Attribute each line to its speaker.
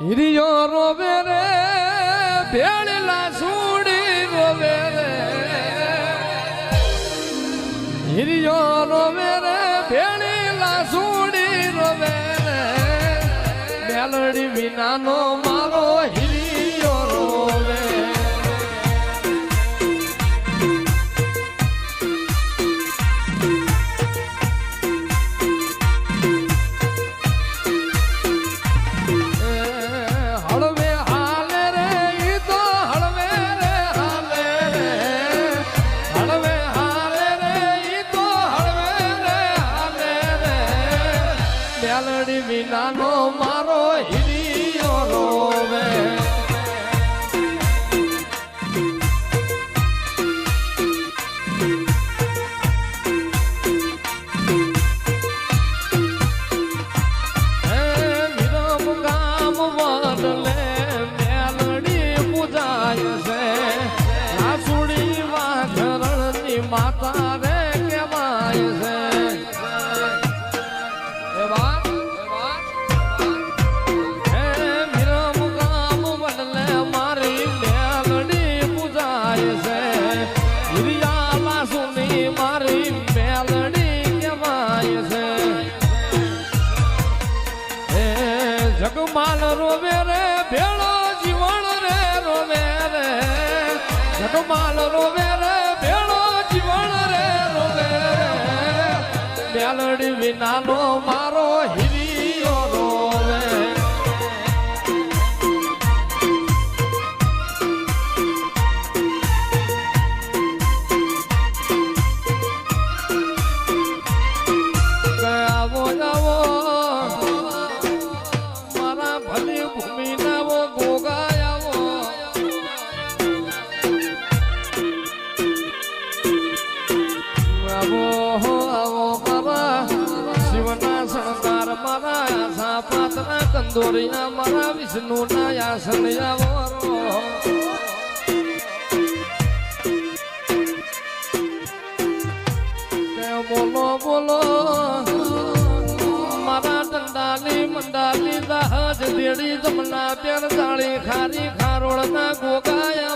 Speaker 1: હિરિયો રોવે રે ભેળલા સુડી રોવે રે હિરિયો રોવે રે ભેળલા સુડી રોવે રે મેલડી વિનાનો મારો મેલડી વિનાનો મારો હિરિયો રોવે જગમાલ રોવે રે, ભેળો જીવણ રે, રોવે રે. જગમાલ રોવે રે, ભેળો જીવણ રે, રોવે રે. મેલડી વિનાનો મારો હિરિયો આવો હો આવો મારા શિવના શણગાર મારા આશા પાતના કંદોરિયા મારા વિષ્ણુના આસન આવો બોલો બોલો મારા દંડાલી મંડાલી દહજ દેડી જમના પેર જાળી ખારી ખારોળના ગોગાયામાં